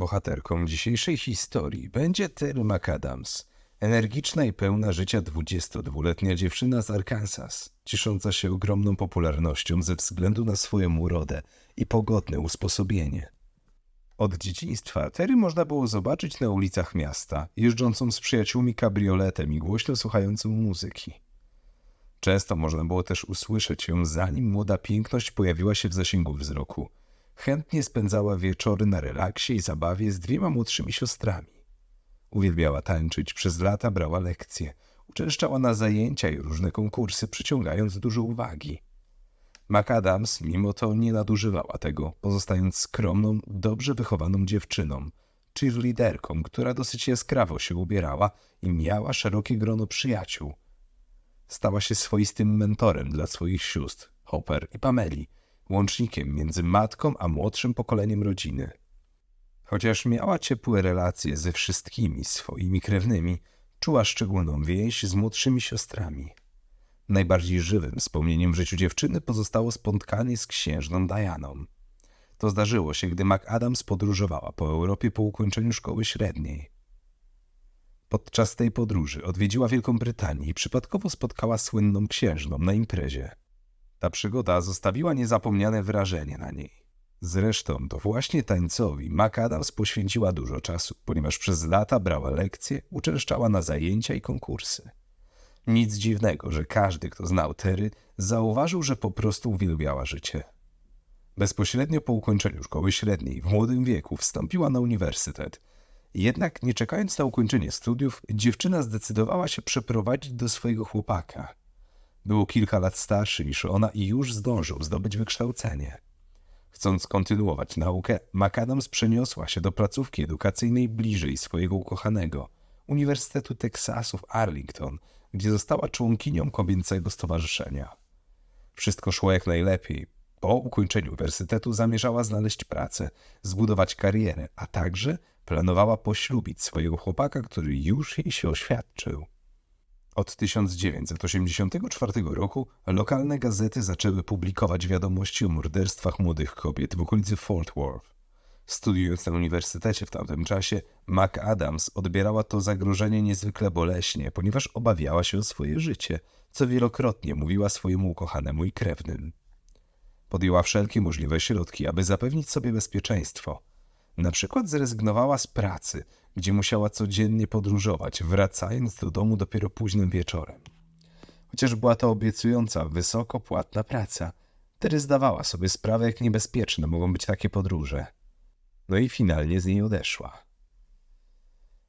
bohaterką dzisiejszej historii będzie Terry McAdams, energiczna i pełna życia 22-letnia dziewczyna z Arkansas, ciesząca się ogromną popularnością ze względu na swoją urodę i pogodne usposobienie. Od dzieciństwa Terry można było zobaczyć na ulicach miasta, jeżdżącą z przyjaciółmi kabrioletem i głośno słuchającą muzyki. Często można było też usłyszeć ją, zanim młoda piękność pojawiła się w zasięgu wzroku. Chętnie spędzała wieczory na relaksie i zabawie z dwiema młodszymi siostrami. Uwielbiała tańczyć, przez lata brała lekcje, uczęszczała na zajęcia i różne konkursy, przyciągając dużo uwagi. McAdams mimo to nie nadużywała tego, pozostając skromną, dobrze wychowaną dziewczyną, cheerleaderką, która dosyć jaskrawo się ubierała i miała szerokie grono przyjaciół. Stała się swoistym mentorem dla swoich sióstr, Hopper i Pameli, łącznikiem między matką a młodszym pokoleniem rodziny. Chociaż miała ciepłe relacje ze wszystkimi swoimi krewnymi, czuła szczególną więź z młodszymi siostrami. Najbardziej żywym wspomnieniem w życiu dziewczyny pozostało spotkanie z księżną Dianą. To zdarzyło się, gdy McAdams podróżowała po Europie po ukończeniu szkoły średniej. Podczas tej podróży odwiedziła Wielką Brytanię i przypadkowo spotkała słynną księżną na imprezie. Ta przygoda zostawiła niezapomniane wrażenie na niej. Zresztą to właśnie tańcowi McAdams poświęciła dużo czasu, ponieważ przez lata brała lekcje, uczęszczała na zajęcia i konkursy. Nic dziwnego, że każdy, kto znał Terry, zauważył, że po prostu uwielbiała życie. Bezpośrednio po ukończeniu szkoły średniej, w młodym wieku, wstąpiła na uniwersytet. Jednak nie czekając na ukończenie studiów, dziewczyna zdecydowała się przeprowadzić do swojego chłopaka. Było kilka lat starszy niż ona i już zdążył zdobyć wykształcenie. Chcąc kontynuować naukę, McAdams przeniosła się do placówki edukacyjnej bliżej swojego ukochanego, Uniwersytetu Teksasu w Arlington, gdzie została członkinią kobiencego stowarzyszenia. Wszystko szło jak najlepiej. Po ukończeniu uniwersytetu zamierzała znaleźć pracę, zbudować karierę, a także planowała poślubić swojego chłopaka, który już jej się oświadczył. Od 1984 roku lokalne gazety zaczęły publikować wiadomości o morderstwach młodych kobiet w okolicy Fort Worth. Studiując na uniwersytecie w tamtym czasie, McAdams odbierała to zagrożenie niezwykle boleśnie, ponieważ obawiała się o swoje życie, co wielokrotnie mówiła swojemu ukochanemu i krewnym. Podjęła wszelkie możliwe środki, aby zapewnić sobie bezpieczeństwo. Na przykład zrezygnowała z pracy, gdzie musiała codziennie podróżować, wracając do domu dopiero późnym wieczorem. Chociaż była to obiecująca, wysoko płatna praca, Tery zdawała sobie sprawę, jak niebezpieczne mogą być takie podróże. No i finalnie z niej odeszła.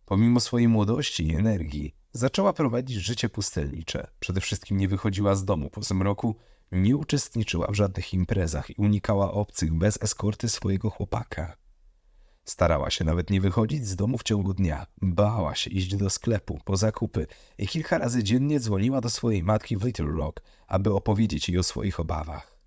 Pomimo swojej młodości i energii, zaczęła prowadzić życie pustelnicze. Przede wszystkim nie wychodziła z domu po zmroku, nie uczestniczyła w żadnych imprezach i unikała obcych bez eskorty swojego chłopaka. Starała się nawet nie wychodzić z domu w ciągu dnia. Bała się iść do sklepu, po zakupy i kilka razy dziennie dzwoniła do swojej matki w Little Rock, aby opowiedzieć jej o swoich obawach.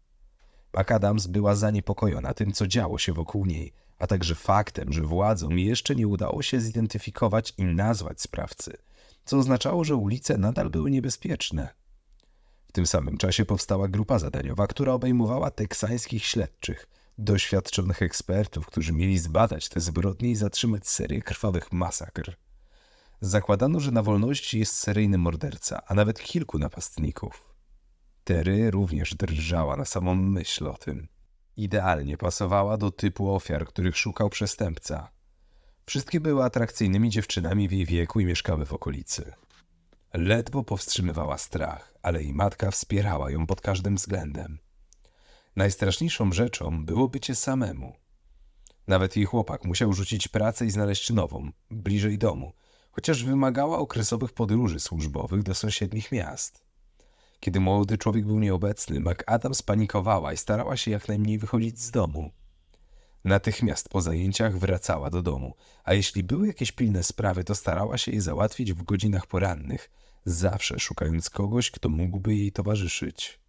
McAdams była zaniepokojona tym, co działo się wokół niej, a także faktem, że władzom jeszcze nie udało się zidentyfikować i nazwać sprawcy, co oznaczało, że ulice nadal były niebezpieczne. W tym samym czasie powstała grupa zadaniowa, która obejmowała teksańskich śledczych, doświadczonych ekspertów, którzy mieli zbadać te zbrodnie i zatrzymać serię krwawych masakr. Zakładano, że na wolności jest seryjny morderca, a nawet kilku napastników. Terry również drżała na samą myśl o tym. Idealnie pasowała do typu ofiar, których szukał przestępca. Wszystkie były atrakcyjnymi dziewczynami w jej wieku i mieszkały w okolicy. Ledwo powstrzymywała strach, ale jej matka wspierała ją pod każdym względem. Najstraszniejszą rzeczą było bycie samemu. Nawet jej chłopak musiał rzucić pracę i znaleźć nową, bliżej domu, chociaż wymagała okresowych podróży służbowych do sąsiednich miast. Kiedy młody człowiek był nieobecny, McAdam spanikowała i starała się jak najmniej wychodzić z domu. Natychmiast po zajęciach wracała do domu, a jeśli były jakieś pilne sprawy, to starała się je załatwić w godzinach porannych, zawsze szukając kogoś, kto mógłby jej towarzyszyć.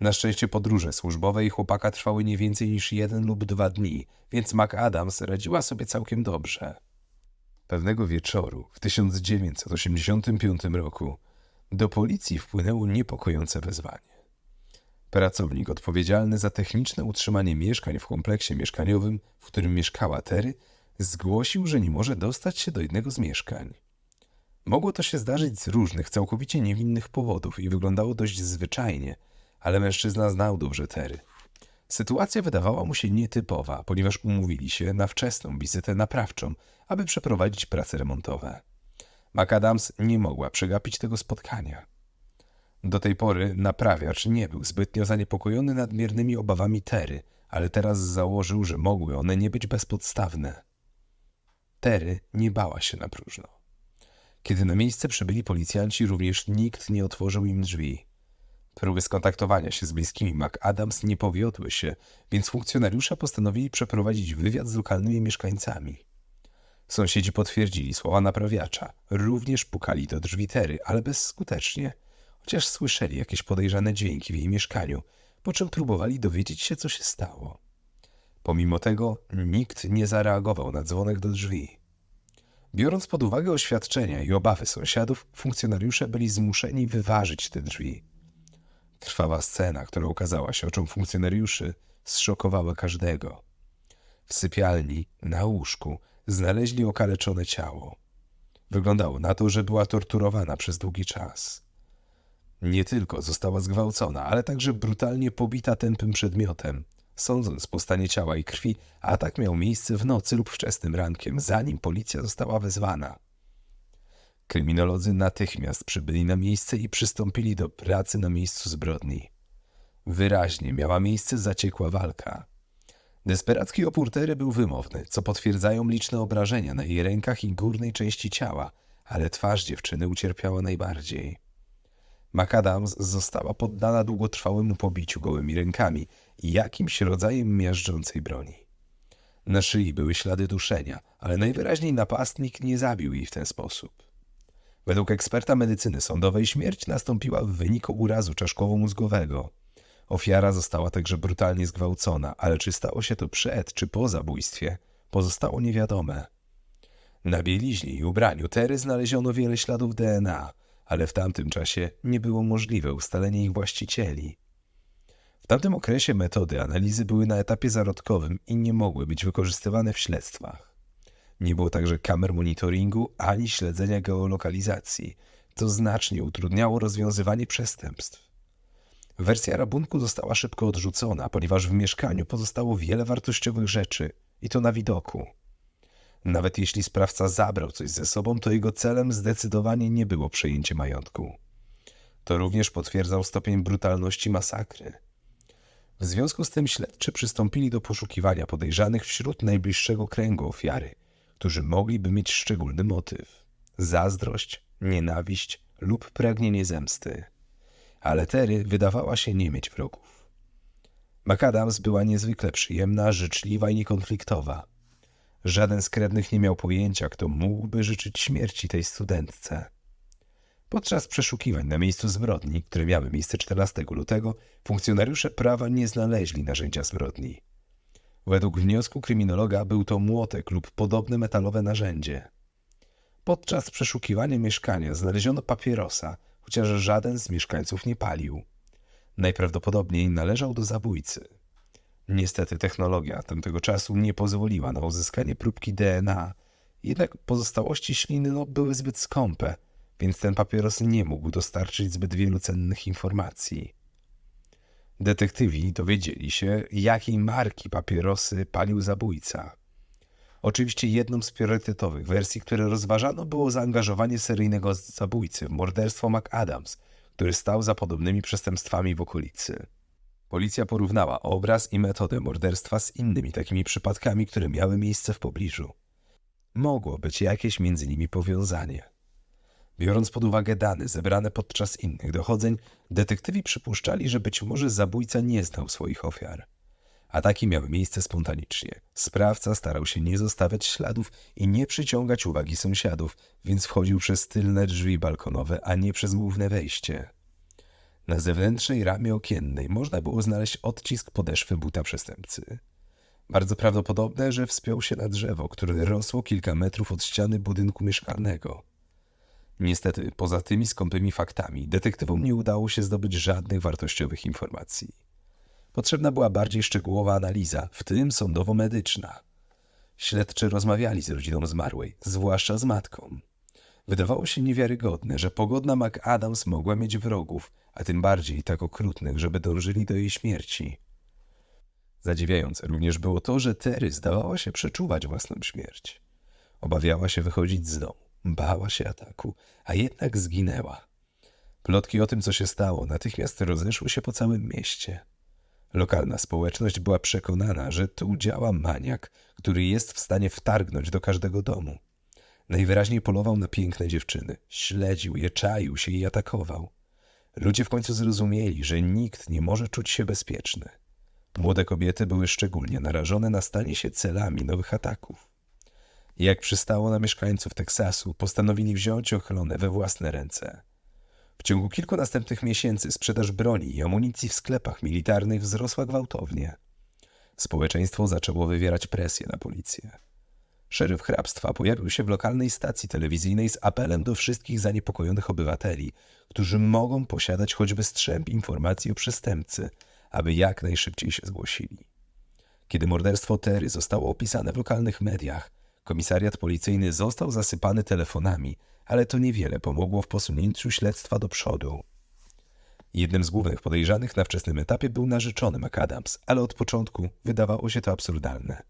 Na szczęście podróże służbowe i chłopaka trwały nie więcej niż jeden lub dwa dni, więc McAdams radziła sobie całkiem dobrze. Pewnego wieczoru w 1985 roku do policji wpłynęło niepokojące wezwanie. Pracownik odpowiedzialny za techniczne utrzymanie mieszkań w kompleksie mieszkaniowym, w którym mieszkała Terry, zgłosił, że nie może dostać się do jednego z mieszkań. Mogło to się zdarzyć z różnych, całkowicie niewinnych powodów i wyglądało dość zwyczajnie, ale mężczyzna znał dobrze Tery. Sytuacja wydawała mu się nietypowa, ponieważ umówili się na wczesną wizytę naprawczą, aby przeprowadzić prace remontowe. McAdams nie mogła przegapić tego spotkania. Do tej pory naprawiacz nie był zbytnio zaniepokojony nadmiernymi obawami Tery, ale teraz założył, że mogły one nie być bezpodstawne. Tery nie bała się na próżno. Kiedy na miejsce przybyli policjanci, również nikt nie otworzył im drzwi. Próby skontaktowania się z bliskimi McAdams nie powiodły się, więc funkcjonariusze postanowili przeprowadzić wywiad z lokalnymi mieszkańcami. Sąsiedzi potwierdzili słowa naprawiacza. Również pukali do drzwi Tery, ale bezskutecznie, chociaż słyszeli jakieś podejrzane dźwięki w jej mieszkaniu, po czym próbowali dowiedzieć się, co się stało. Pomimo tego nikt nie zareagował na dzwonek do drzwi. Biorąc pod uwagę oświadczenia i obawy sąsiadów, funkcjonariusze byli zmuszeni wyważyć te drzwi. Krwawa scena, która ukazała się oczom funkcjonariuszy, zszokowała każdego. W sypialni, na łóżku, znaleźli okaleczone ciało. Wyglądało na to, że była torturowana przez długi czas. Nie tylko została zgwałcona, ale także brutalnie pobita tępym przedmiotem. Sądząc po stanie ciała i krwi, atak miał miejsce w nocy lub wczesnym rankiem, zanim policja została wezwana. Kryminolodzy natychmiast przybyli na miejsce i przystąpili do pracy na miejscu zbrodni. Wyraźnie miała miejsce zaciekła walka. Desperacki opór Tery był wymowny, co potwierdzają liczne obrażenia na jej rękach i górnej części ciała, ale twarz dziewczyny ucierpiała najbardziej. McAdams została poddana długotrwałemu pobiciu gołymi rękami i jakimś rodzajem miażdżącej broni. Na szyi były ślady duszenia, ale najwyraźniej napastnik nie zabił jej w ten sposób. Według eksperta medycyny sądowej śmierć nastąpiła w wyniku urazu czaszkowo-mózgowego. Ofiara została także brutalnie zgwałcona, ale czy stało się to przed czy po zabójstwie, pozostało niewiadome. Na bieliźnie i ubraniu Tery znaleziono wiele śladów DNA, ale w tamtym czasie nie było możliwe ustalenie ich właścicieli. W tamtym okresie metody analizy były na etapie zarodkowym i nie mogły być wykorzystywane w śledztwach. Nie było także kamer monitoringu ani śledzenia geolokalizacji, co znacznie utrudniało rozwiązywanie przestępstw. Wersja rabunku została szybko odrzucona, ponieważ w mieszkaniu pozostało wiele wartościowych rzeczy i to na widoku. Nawet jeśli sprawca zabrał coś ze sobą, to jego celem zdecydowanie nie było przejęcie majątku. To również potwierdzał stopień brutalności masakry. W związku z tym śledczy przystąpili do poszukiwania podejrzanych wśród najbliższego kręgu ofiary, którzy mogliby mieć szczególny motyw zazdrość, nienawiść lub pragnienie zemsty. Ale Tery wydawała się nie mieć wrogów. McAdams była niezwykle przyjemna, życzliwa i niekonfliktowa. Żaden z krewnych nie miał pojęcia, kto mógłby życzyć śmierci tej studentce. Podczas przeszukiwań na miejscu zbrodni, które miały miejsce 14 lutego, funkcjonariusze prawa nie znaleźli narzędzia zbrodni. Według wniosku kryminologa był to młotek lub podobne metalowe narzędzie. Podczas przeszukiwania mieszkania znaleziono papierosa, chociaż żaden z mieszkańców nie palił. Najprawdopodobniej należał do zabójcy. Niestety technologia tamtego czasu nie pozwoliła na uzyskanie próbki DNA, jednak pozostałości śliny no, były zbyt skąpe, więc ten papieros nie mógł dostarczyć zbyt wielu cennych informacji. Detektywi dowiedzieli się, jakiej marki papierosy palił zabójca. Oczywiście jedną z priorytetowych wersji, które rozważano, było zaangażowanie seryjnego zabójcy w morderstwo McAdams, który stał za podobnymi przestępstwami w okolicy. Policja porównała obraz i metodę morderstwa z innymi takimi przypadkami, które miały miejsce w pobliżu. Mogło być jakieś między nimi powiązanie. Biorąc pod uwagę dane zebrane podczas innych dochodzeń, detektywi przypuszczali, że być może zabójca nie znał swoich ofiar. Ataki miały miejsce spontanicznie. Sprawca starał się nie zostawiać śladów i nie przyciągać uwagi sąsiadów, więc wchodził przez tylne drzwi balkonowe, a nie przez główne wejście. Na zewnętrznej ramie okiennej można było znaleźć odcisk podeszwy buta przestępcy. Bardzo prawdopodobne, że wspiął się na drzewo, które rosło kilka metrów od ściany budynku mieszkalnego. Niestety, poza tymi skąpymi faktami, detektywom nie udało się zdobyć żadnych wartościowych informacji. Potrzebna była bardziej szczegółowa analiza, w tym sądowo-medyczna. Śledczy rozmawiali z rodziną zmarłej, zwłaszcza z matką. Wydawało się niewiarygodne, że pogodna McAdams mogła mieć wrogów, a tym bardziej tak okrutnych, żeby dążyli do jej śmierci. Zadziwiające również było to, że Terry zdawała się przeczuwać własną śmierć. Obawiała się wychodzić z domu, bała się ataku, a jednak zginęła. Plotki o tym, co się stało, natychmiast rozeszły się po całym mieście. Lokalna społeczność była przekonana, że tu działa maniak, który jest w stanie wtargnąć do każdego domu. Najwyraźniej polował na piękne dziewczyny, śledził je, czaił się i atakował. Ludzie w końcu zrozumieli, że nikt nie może czuć się bezpieczny. Młode kobiety były szczególnie narażone na stanie się celami nowych ataków. Jak przystało na mieszkańców Teksasu, postanowili wziąć ochronę we własne ręce. W ciągu kilku następnych miesięcy sprzedaż broni i amunicji w sklepach militarnych wzrosła gwałtownie. Społeczeństwo zaczęło wywierać presję na policję. Szeryf hrabstwa pojawił się w lokalnej stacji telewizyjnej z apelem do wszystkich zaniepokojonych obywateli, którzy mogą posiadać choćby strzęp informacji o przestępcy, aby jak najszybciej się zgłosili. Kiedy morderstwo Terry zostało opisane w lokalnych mediach, komisariat policyjny został zasypany telefonami, ale to niewiele pomogło w posunięciu śledztwa do przodu. Jednym z głównych podejrzanych na wczesnym etapie był narzeczony McAdams, ale od początku wydawało się to absurdalne.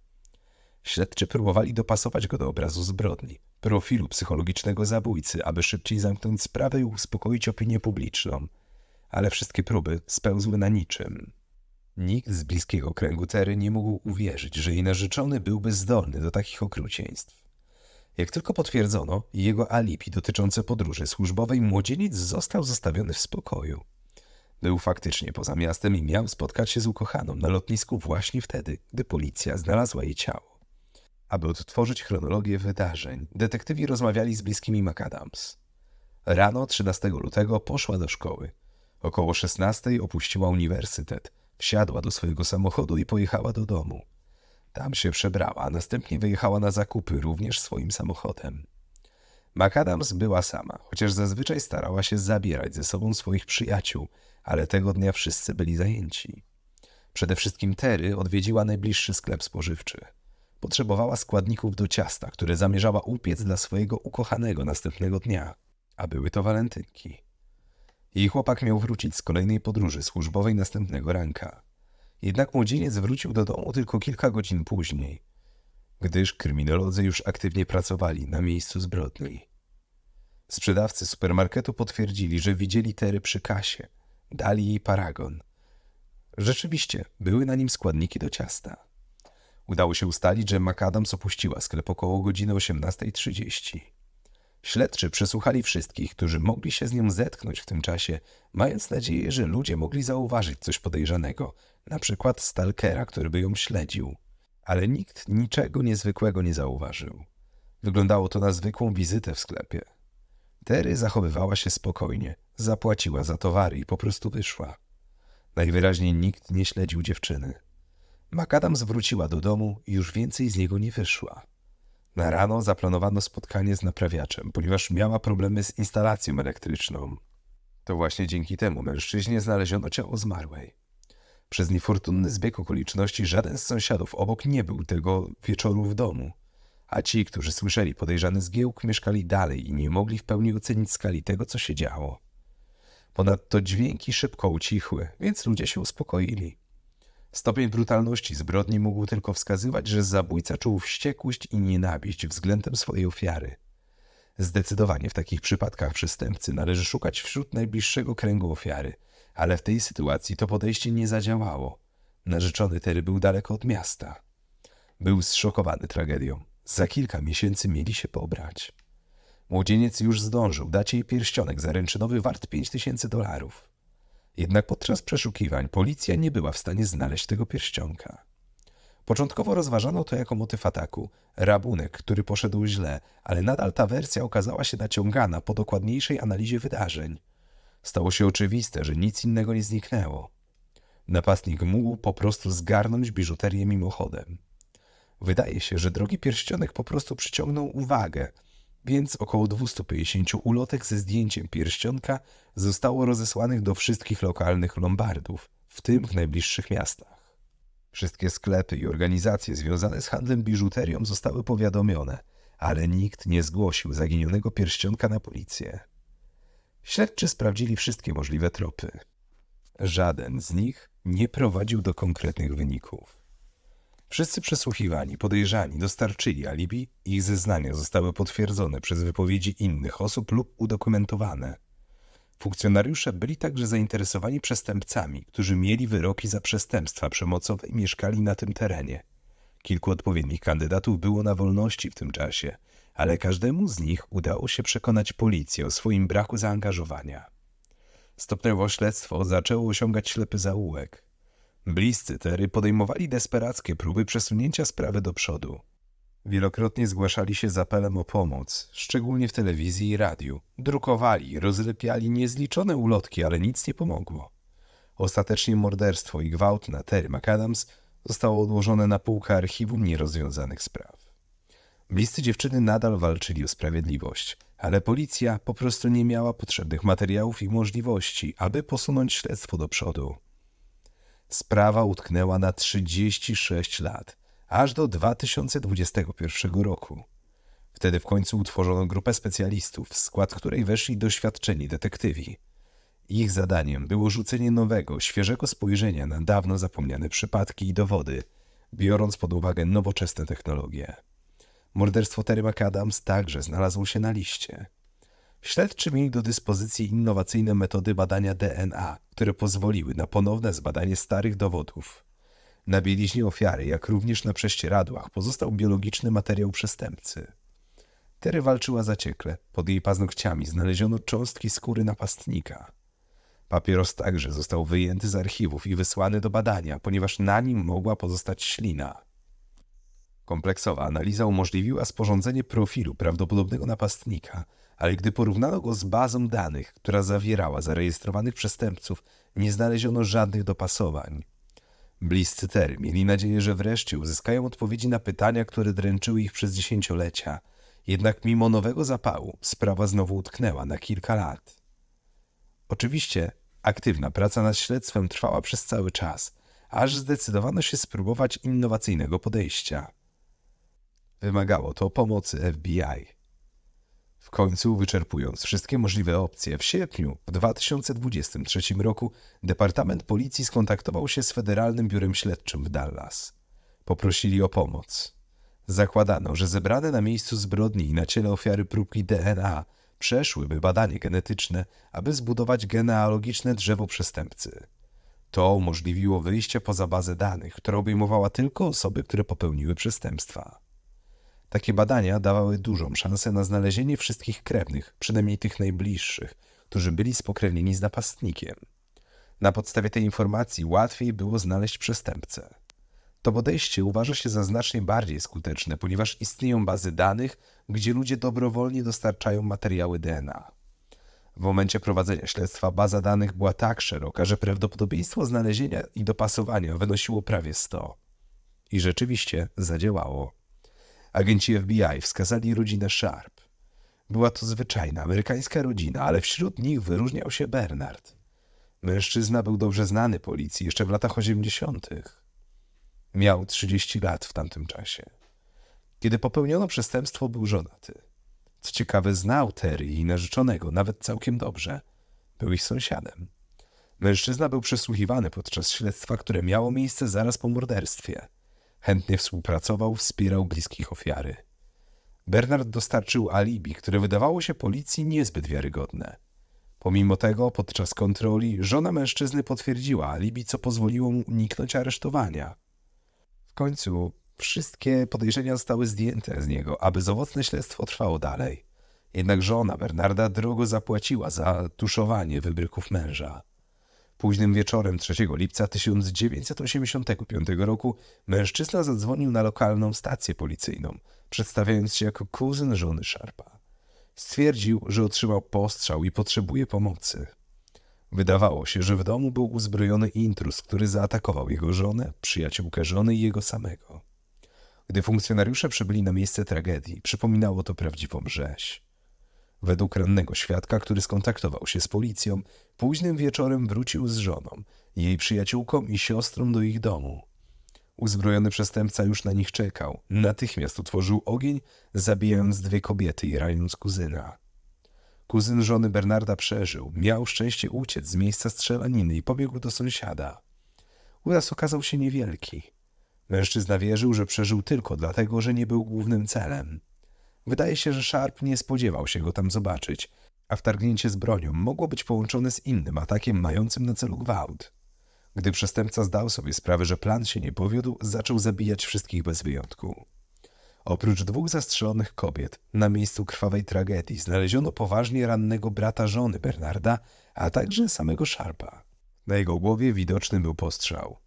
Śledczy próbowali dopasować go do obrazu zbrodni, profilu psychologicznego zabójcy, aby szybciej zamknąć sprawę i uspokoić opinię publiczną, ale wszystkie próby spełzły na niczym. Nikt z bliskiego kręgu Tery nie mógł uwierzyć, że jej narzeczony byłby zdolny do takich okrucieństw. Jak tylko potwierdzono jego alibi dotyczące podróży służbowej, młodzieniec został zostawiony w spokoju. Był faktycznie poza miastem i miał spotkać się z ukochaną na lotnisku właśnie wtedy, gdy policja znalazła jej ciało. Aby odtworzyć chronologię wydarzeń, detektywi rozmawiali z bliskimi McAdams. Rano 13 lutego poszła do szkoły. Około 16 opuściła uniwersytet, wsiadła do swojego samochodu i pojechała do domu. Tam się przebrała, a następnie wyjechała na zakupy również swoim samochodem. McAdams była sama, chociaż zazwyczaj starała się zabierać ze sobą swoich przyjaciół, ale tego dnia wszyscy byli zajęci. Przede wszystkim Terry odwiedziła najbliższy sklep spożywczy. Potrzebowała składników do ciasta, które zamierzała upiec dla swojego ukochanego następnego dnia, a były to walentynki. Jej chłopak miał wrócić z kolejnej podróży służbowej następnego ranka. Jednak młodzieniec wrócił do domu tylko kilka godzin później, gdyż kryminolodzy już aktywnie pracowali na miejscu zbrodni. Sprzedawcy supermarketu potwierdzili, że widzieli Tery przy kasie. Dali jej paragon. Rzeczywiście, były na nim składniki do ciasta. Udało się ustalić, że McAdams opuściła sklep około godziny 18.30. Śledczy przesłuchali wszystkich, którzy mogli się z nią zetknąć w tym czasie, mając nadzieję, że ludzie mogli zauważyć coś podejrzanego, na przykład stalkera, który by ją śledził. Ale nikt niczego niezwykłego nie zauważył. Wyglądało to na zwykłą wizytę w sklepie. Terry zachowywała się spokojnie, zapłaciła za towary i po prostu wyszła. Najwyraźniej nikt nie śledził dziewczyny. McAdams wróciła do domu i już więcej z niego nie wyszła. Na rano zaplanowano spotkanie z naprawiaczem, ponieważ miała problemy z instalacją elektryczną. To właśnie dzięki temu mężczyźnie znaleziono ciało zmarłej. Przez niefortunny zbieg okoliczności żaden z sąsiadów obok nie był tego wieczoru w domu, a ci, którzy słyszeli podejrzany zgiełk, mieszkali dalej i nie mogli w pełni ocenić skali tego, co się działo. Ponadto dźwięki szybko ucichły, więc ludzie się uspokoili. Stopień brutalności zbrodni mógł tylko wskazywać, że zabójca czuł wściekłość i nienawiść względem swojej ofiary. Zdecydowanie w takich przypadkach przestępcy należy szukać wśród najbliższego kręgu ofiary, ale w tej sytuacji to podejście nie zadziałało. Narzeczony Terry był daleko od miasta. Był zszokowany tragedią. Za kilka miesięcy mieli się pobrać. Młodzieniec już zdążył dać jej pierścionek zaręczynowy wart pięć tysięcy dolarów. Jednak podczas przeszukiwań policja nie była w stanie znaleźć tego pierścionka. Początkowo rozważano to jako motyw ataku, rabunek, który poszedł źle, ale nadal ta wersja okazała się naciągana po dokładniejszej analizie wydarzeń. Stało się oczywiste, że nic innego nie zniknęło. Napastnik mógł po prostu zgarnąć biżuterię mimochodem. Wydaje się, że drogi pierścionek po prostu przyciągnął uwagę, więc około 250 ulotek ze zdjęciem pierścionka zostało rozesłanych do wszystkich lokalnych lombardów, w tym w najbliższych miastach. Wszystkie sklepy i organizacje związane z handlem biżuterią zostały powiadomione, ale nikt nie zgłosił zaginionego pierścionka na policję. Śledczy sprawdzili wszystkie możliwe tropy. Żaden z nich nie prowadził do konkretnych wyników. Wszyscy przesłuchiwani, podejrzani dostarczyli alibi, ich zeznania zostały potwierdzone przez wypowiedzi innych osób lub udokumentowane. Funkcjonariusze byli także zainteresowani przestępcami, którzy mieli wyroki za przestępstwa przemocowe i mieszkali na tym terenie. Kilku odpowiednich kandydatów było na wolności w tym czasie, ale każdemu z nich udało się przekonać policję o swoim braku zaangażowania. Stopniowo śledztwo zaczęło osiągać ślepy zaułek. Bliscy Tery podejmowali desperackie próby przesunięcia sprawy do przodu. Wielokrotnie zgłaszali się z apelem o pomoc, szczególnie w telewizji i radiu. Drukowali, rozlepiali niezliczone ulotki, ale nic nie pomogło. Ostatecznie morderstwo i gwałt na Terry McAdams zostało odłożone na półkę archiwum nierozwiązanych spraw. Bliscy dziewczyny nadal walczyli o sprawiedliwość, ale policja po prostu nie miała potrzebnych materiałów i możliwości, aby posunąć śledztwo do przodu. Sprawa utknęła na 36 lat, aż do 2021 roku. Wtedy w końcu utworzono grupę specjalistów, w skład której weszli doświadczeni detektywi. Ich zadaniem było rzucenie nowego, świeżego spojrzenia na dawno zapomniane przypadki i dowody, biorąc pod uwagę nowoczesne technologie. Morderstwo Terry McAdams także znalazło się na liście. Śledczy mieli do dyspozycji innowacyjne metody badania DNA, które pozwoliły na ponowne zbadanie starych dowodów. Na bieliźnie ofiary, jak również na prześcieradłach, pozostał biologiczny materiał przestępcy. Terry walczyła zaciekle. Pod jej paznokciami znaleziono cząstki skóry napastnika. Papieros także został wyjęty z archiwów i wysłany do badania, ponieważ na nim mogła pozostać ślina. Kompleksowa analiza umożliwiła sporządzenie profilu prawdopodobnego napastnika, ale gdy porównano go z bazą danych, która zawierała zarejestrowanych przestępców, nie znaleziono żadnych dopasowań. Bliscy Terry mieli nadzieję, że wreszcie uzyskają odpowiedzi na pytania, które dręczyły ich przez dziesięciolecia. Jednak mimo nowego zapału sprawa znowu utknęła na kilka lat. Oczywiście aktywna praca nad śledztwem trwała przez cały czas, aż zdecydowano się spróbować innowacyjnego podejścia. Wymagało to pomocy FBI. W końcu, wyczerpując wszystkie możliwe opcje, w sierpniu w 2023 roku Departament Policji skontaktował się z Federalnym Biurem Śledczym w Dallas. Poprosili o pomoc. Zakładano, że zebrane na miejscu zbrodni i na ciele ofiary próbki DNA przeszłyby badanie genetyczne, aby zbudować genealogiczne drzewo przestępcy. To umożliwiło wyjście poza bazę danych, która obejmowała tylko osoby, które popełniły przestępstwa. Takie badania dawały dużą szansę na znalezienie wszystkich krewnych, przynajmniej tych najbliższych, którzy byli spokrewnieni z napastnikiem. Na podstawie tej informacji łatwiej było znaleźć przestępcę. To podejście uważa się za znacznie bardziej skuteczne, ponieważ istnieją bazy danych, gdzie ludzie dobrowolnie dostarczają materiały DNA. W momencie prowadzenia śledztwa baza danych była tak szeroka, że prawdopodobieństwo znalezienia i dopasowania wynosiło prawie 100. I rzeczywiście zadziałało. Agenci FBI wskazali rodzinę Sharp. Była to zwyczajna amerykańska rodzina, ale wśród nich wyróżniał się Bernard. Mężczyzna był dobrze znany policji jeszcze w latach 80. Miał 30 lat w tamtym czasie. Kiedy popełniono przestępstwo, był żonaty. Co ciekawe, znał Terry i narzeczonego nawet całkiem dobrze. Był ich sąsiadem. Mężczyzna był przesłuchiwany podczas śledztwa, które miało miejsce zaraz po morderstwie. Chętnie współpracował, wspierał bliskich ofiary. Bernard dostarczył alibi, które wydawało się policji niezbyt wiarygodne. Pomimo tego, podczas kontroli, żona mężczyzny potwierdziła alibi, co pozwoliło mu uniknąć aresztowania. W końcu wszystkie podejrzenia zostały zdjęte z niego, aby bezowocne śledztwo trwało dalej. Jednak żona Bernarda drogo zapłaciła za tuszowanie wybryków męża. Późnym wieczorem 3 lipca 1985 roku mężczyzna zadzwonił na lokalną stację policyjną, przedstawiając się jako kuzyn żony Sharpa. Stwierdził, że otrzymał postrzał i potrzebuje pomocy. Wydawało się, że w domu był uzbrojony intruz, który zaatakował jego żonę, przyjaciółkę żony i jego samego. Gdy funkcjonariusze przybyli na miejsce tragedii, przypominało to prawdziwą rzeź. Według rannego świadka, który skontaktował się z policją, późnym wieczorem wrócił z żoną, jej przyjaciółką i siostrą do ich domu. Uzbrojony przestępca już na nich czekał. Natychmiast otworzył ogień, zabijając dwie kobiety i raniąc kuzyna. Kuzyn żony Bernarda przeżył, miał szczęście uciec z miejsca strzelaniny i pobiegł do sąsiada. Uraz okazał się niewielki. Mężczyzna wierzył, że przeżył tylko dlatego, że nie był głównym celem. Wydaje się, że Sharp nie spodziewał się go tam zobaczyć, a wtargnięcie z bronią mogło być połączone z innym atakiem mającym na celu gwałt. Gdy przestępca zdał sobie sprawę, że plan się nie powiódł, zaczął zabijać wszystkich bez wyjątku. Oprócz dwóch zastrzelonych kobiet, na miejscu krwawej tragedii znaleziono poważnie rannego brata żony Bernarda, a także samego Sharpa. Na jego głowie widoczny był postrzał.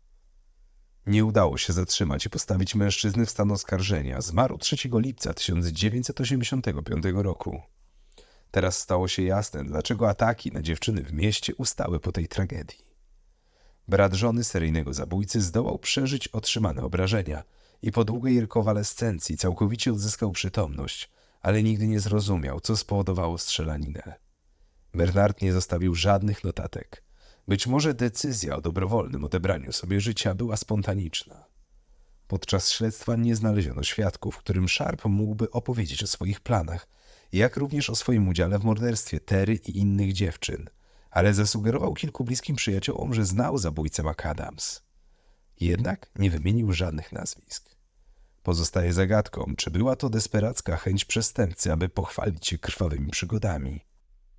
Nie udało się zatrzymać i postawić mężczyzny w stan oskarżenia. Zmarł 3 lipca 1985 roku. Teraz stało się jasne, dlaczego ataki na dziewczyny w mieście ustały po tej tragedii. Brat żony seryjnego zabójcy zdołał przeżyć otrzymane obrażenia i po długiej rekonwalescencji całkowicie odzyskał przytomność, ale nigdy nie zrozumiał, co spowodowało strzelaninę. Bernard nie zostawił żadnych notatek. Być może decyzja o dobrowolnym odebraniu sobie życia była spontaniczna. Podczas śledztwa nie znaleziono świadków, którym Sharp mógłby opowiedzieć o swoich planach, jak również o swoim udziale w morderstwie Terry i innych dziewczyn, ale zasugerował kilku bliskim przyjaciołom, że znał zabójcę McAdams. Jednak nie wymienił żadnych nazwisk. Pozostaje zagadką, czy była to desperacka chęć przestępcy, aby pochwalić się krwawymi przygodami.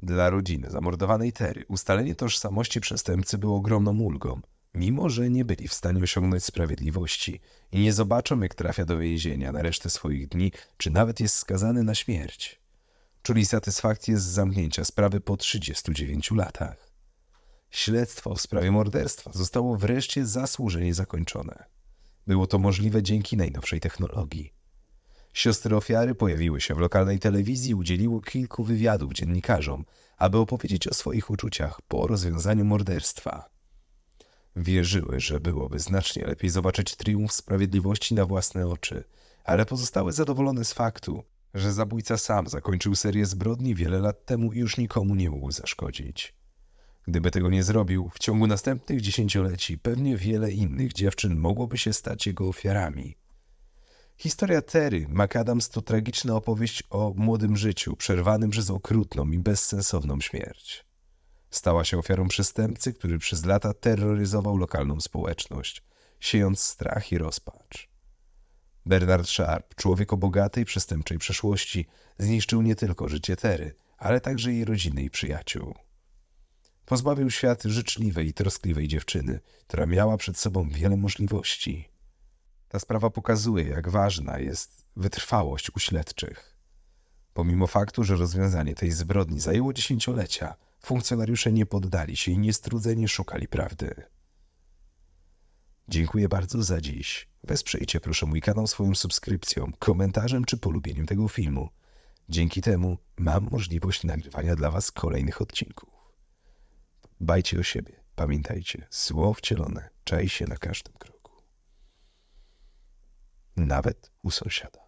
Dla rodziny zamordowanej Terry ustalenie tożsamości przestępcy było ogromną ulgą, mimo że nie byli w stanie osiągnąć sprawiedliwości i nie zobaczą, jak trafia do więzienia na resztę swoich dni, czy nawet jest skazany na śmierć. Czuli satysfakcję z zamknięcia sprawy po 39 latach. Śledztwo w sprawie morderstwa zostało wreszcie zasłużenie zakończone. Było to możliwe dzięki najnowszej technologii. Siostry ofiary pojawiły się w lokalnej telewizji i udzieliły kilku wywiadów dziennikarzom, aby opowiedzieć o swoich uczuciach po rozwiązaniu morderstwa. Wierzyły, że byłoby znacznie lepiej zobaczyć triumf sprawiedliwości na własne oczy, ale pozostały zadowolone z faktu, że zabójca sam zakończył serię zbrodni wiele lat temu i już nikomu nie mógł zaszkodzić. Gdyby tego nie zrobił, w ciągu następnych dziesięcioleci pewnie wiele innych dziewczyn mogłoby się stać jego ofiarami. Historia Terry McAdams to tragiczna opowieść o młodym życiu, przerwanym przez okrutną i bezsensowną śmierć. Stała się ofiarą przestępcy, który przez lata terroryzował lokalną społeczność, siejąc strach i rozpacz. Bernard Sharp, człowiek o bogatej przestępczej przeszłości, zniszczył nie tylko życie Tery, ale także jej rodziny i przyjaciół. Pozbawił świat życzliwej i troskliwej dziewczyny, która miała przed sobą wiele możliwości. Ta sprawa pokazuje, jak ważna jest wytrwałość u śledczych. Pomimo faktu, że rozwiązanie tej zbrodni zajęło dziesięciolecia, funkcjonariusze nie poddali się i niestrudzenie szukali prawdy. Dziękuję bardzo za dziś. Wesprzyjcie proszę mój kanał swoją subskrypcją, komentarzem czy polubieniem tego filmu. Dzięki temu mam możliwość nagrywania dla Was kolejnych odcinków. Bajcie o siebie. Pamiętajcie, zło wcielone czai się na każdym kroku. Nawet u sąsiada.